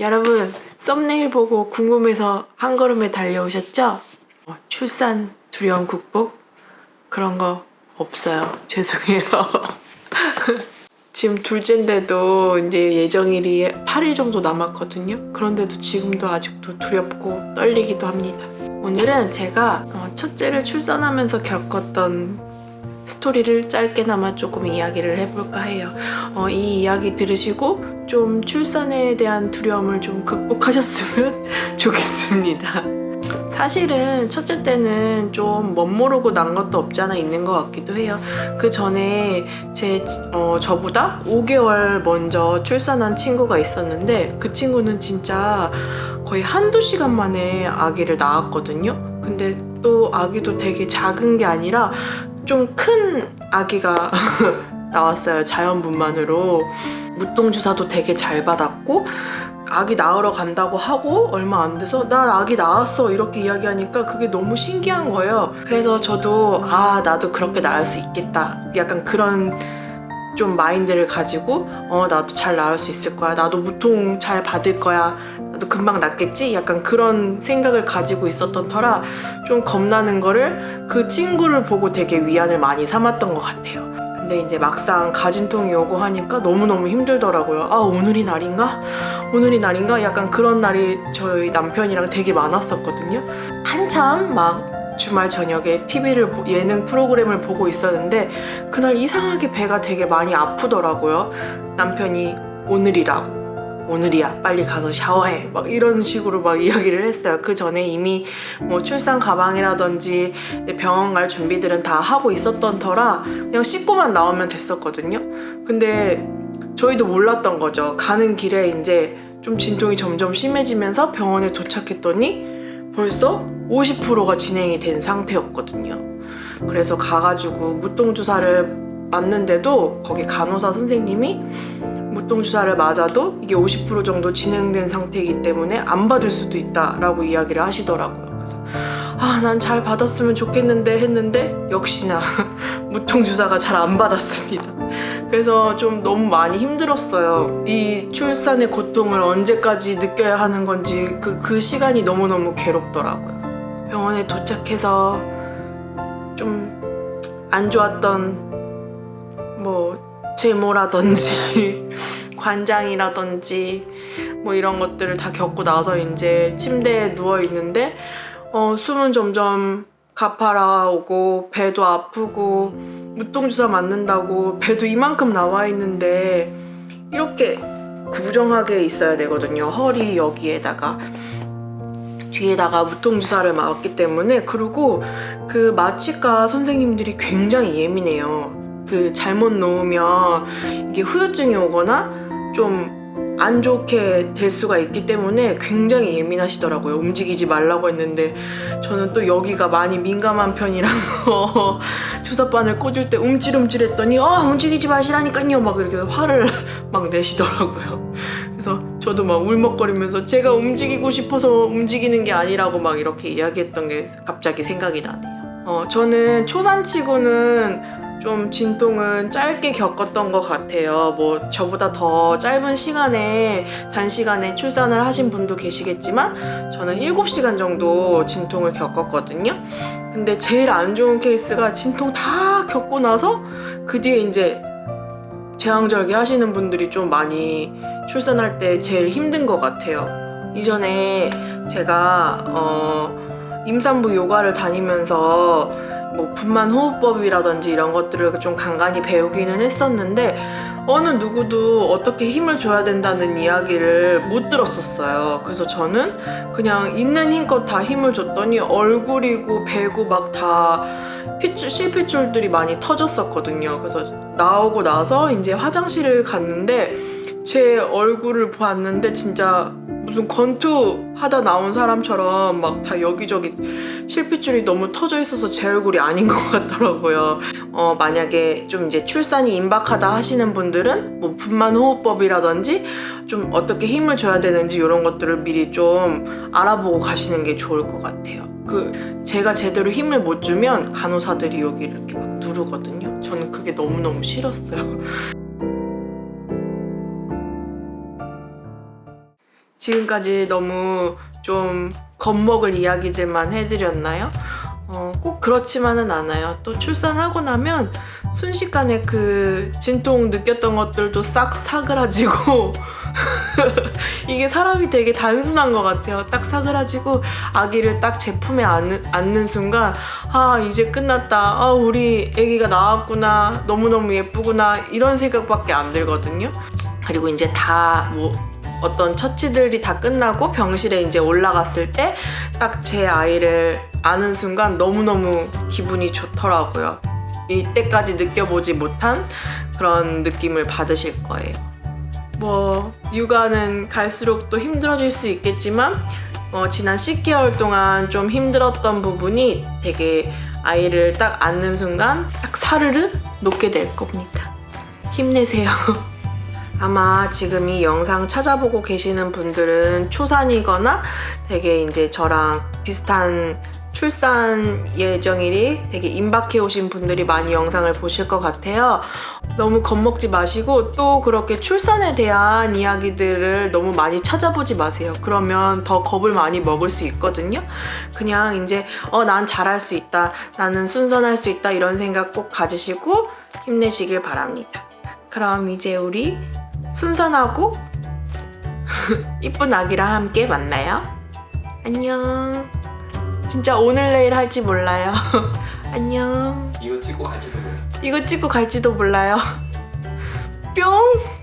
여러분 썸네일 보고 궁금해서 한 걸음에 달려오셨죠? 어, 출산 두려움 극복 그런 거 없어요. 죄송해요. 지금 둘째인데도 이제 예정일이 8일 정도 남았거든요. 그런데도 지금도 아직도 두렵고 떨리기도 합니다. 오늘은 제가 어, 첫째를 출산하면서 겪었던 스토리를 짧게나마 조금 이야기를 해볼까 해요. 어, 이 이야기 들으시고 좀 출산에 대한 두려움을 좀 극복하셨으면 좋겠습니다. 사실은 첫째 때는 좀 멋모르고 난 것도 없지 않아 있는 것 같기도 해요. 그 전에 제 어, 저보다 5개월 먼저 출산한 친구가 있었는데 그 친구는 진짜 거의 한두 시간 만에 아기를 낳았거든요. 근데 또 아기도 되게 작은 게 아니라 좀 큰 아기가 나왔어요. 자연분만으로. 무똥주사도 되게 잘 받았고 아기 낳으러 간다고 하고 얼마 안 돼서 나 아기 낳았어 이렇게 이야기하니까 그게 너무 신기한 거예요. 그래서 저도 아 나도 그렇게 낳을 수 있겠다. 약간 그런 좀 마인드를 가지고 어 나도 잘 낳을 수 있을 거야. 나도 무통 잘 받을 거야. 나도 금방 낫겠지? 약간 그런 생각을 가지고 있었던 터라 좀 겁나는 거를 그 친구를 보고 되게 위안을 많이 삼았던 것 같아요. 근데 이제 막상 가진통이 오고 하니까 너무너무 힘들더라고요. 아, 오늘이 날인가? 오늘이 날인가? 약간 그런 날이 저희 남편이랑 되게 많았었거든요. 한참 막 주말 저녁에 TV를 예능 프로그램을 보고 있었는데 그날 이상하게 배가 되게 많이 아프더라고요. 남편이 오늘이라고. 오늘이야 빨리 가서 샤워해. 막 이런 식으로 막 이야기를 했어요. 그 전에 이미 뭐 출산 가방이라든지 병원 갈 준비들은 다 하고 있었던 터라 그냥 씻고만 나오면 됐었거든요. 근데 저희도 몰랐던 거죠. 가는 길에 이제 좀 진통이 점점 심해지면서 병원에 도착했더니 벌써 50%가 진행이 된 상태였거든요. 그래서 가가지고 무통 주사를 맞는데도 거기 간호사 선생님이 무통주사를 맞아도 이게 50% 정도 진행된 상태이기 때문에 안 받을 수도 있다라고 이야기를 하시더라고요. 그래서 아, 난 잘 받았으면 좋겠는데 했는데 역시나 무통 주사가 잘 안 받았습니다. 그래서 좀 너무 많이 힘들었어요. 이 출산의 고통을 언제까지 느껴야 하는 건지 그, 그 시간이 너무너무 괴롭더라고요. 병원에 도착해서 좀 안 좋았던 뭐 제모라든지 관장이라든지 뭐 이런 것들을 다 겪고 나서 이제 침대에 누워 있는데 어, 숨은 점점 가파라오고 배도 아프고 무통주사 맞는다고 배도 이만큼 나와 있는데 이렇게 구정하게 있어야 되거든요. 허리 여기에다가 뒤에다가 무통주사를 맞기 때문에 그리고 그 마취과 선생님들이 굉장히 예민해요. 그 잘못 놓으면 이게 후유증이 오거나 좀 안 좋게 될 수가 있기 때문에 굉장히 예민하시더라고요. 움직이지 말라고 했는데 저는 또 여기가 많이 민감한 편이라서 주사바늘 꽂을 때 움찔움찔 했더니 어 움직이지 마시라니까요 막 이렇게 화를 막 내시더라고요. 그래서 저도 막 울먹거리면서 제가 움직이고 싶어서 움직이는 게 아니라고 막 이렇게 이야기했던 게 갑자기 생각이 나네요. 어 저는 초산치고는 좀 진통은 짧게 겪었던 것 같아요. 뭐 저보다 더 짧은 시간에 단시간에 출산을 하신 분도 계시겠지만 저는 7시간 정도 진통을 겪었거든요. 근데 제일 안 좋은 케이스가 진통 다 겪고 나서 그 뒤에 이제 제왕절개 하시는 분들이 좀 많이 출산할 때 제일 힘든 것 같아요. 이전에 제가 어, 임산부 요가를 다니면서 뭐 분만 호흡법이라든지 이런 것들을 좀 간간히 배우기는 했었는데 어느 누구도 어떻게 힘을 줘야 된다는 이야기를 못 들었었어요. 그래서 저는 그냥 있는 힘껏 다 힘을 줬더니 얼굴이고 배고 막 다 핏줄, 실핏줄들이 많이 터졌었거든요. 그래서 나오고 나서 이제 화장실을 갔는데 제 얼굴을 봤는데 진짜 무슨 권투 하다 나온 사람처럼 막 다 여기저기 실핏줄이 너무 터져 있어서 제 얼굴이 아닌 것 같더라고요. 어, 만약에 좀 이제 출산이 임박하다 하시는 분들은 뭐 분만 호흡법이라든지 좀 어떻게 힘을 줘야 되는지 이런 것들을 미리 좀 알아보고 가시는 게 좋을 것 같아요. 그 제가 제대로 힘을 못 주면 간호사들이 여기를 이렇게 막 누르거든요. 저는 그게 너무너무 싫었어요. 지금까지 너무 좀 겁먹을 이야기들만 해드렸나요? 어, 꼭 그렇지만은 않아요. 또 출산하고 나면 순식간에 그 진통 느꼈던 것들도 싹 사그라지고 이게 사람이 되게 단순한 것 같아요. 딱 사그라지고 아기를 딱 제 품에 안는, 안는 순간 아 이제 끝났다. 아 우리 아기가 나왔구나. 너무너무 예쁘구나. 이런 생각밖에 안 들거든요. 그리고 이제 다 뭐 어떤 처치들이 다 끝나고 병실에 이제 올라갔을 때 딱 제 아이를 아는 순간 너무너무 기분이 좋더라고요. 이때까지 느껴보지 못한 그런 느낌을 받으실 거예요. 뭐 육아는 갈수록 또 힘들어질 수 있겠지만 어, 지난 10개월 동안 좀 힘들었던 부분이 되게 아이를 딱 안는 순간 딱 사르르 녹게 될 겁니다. 힘내세요. 아마 지금 이 영상 찾아보고 계시는 분들은 초산이거나 되게 이제 저랑 비슷한 출산 예정일이 되게 임박해 오신 분들이 많이 영상을 보실 것 같아요. 너무 겁먹지 마시고 또 그렇게 출산에 대한 이야기들을 너무 많이 찾아보지 마세요. 그러면 더 겁을 많이 먹을 수 있거든요. 그냥 이제 어, 난 잘할 수 있다. 나는 순선할 수 있다. 이런 생각 꼭 가지시고 힘내시길 바랍니다. 그럼 이제 우리 순선하고 이쁜 아기랑 함께 만나요. 안녕. 진짜 오늘 내일 할지 몰라요. 안녕. 이거 찍고 갈지도 몰라. 이거 찍고 갈지도 몰라요. 뿅!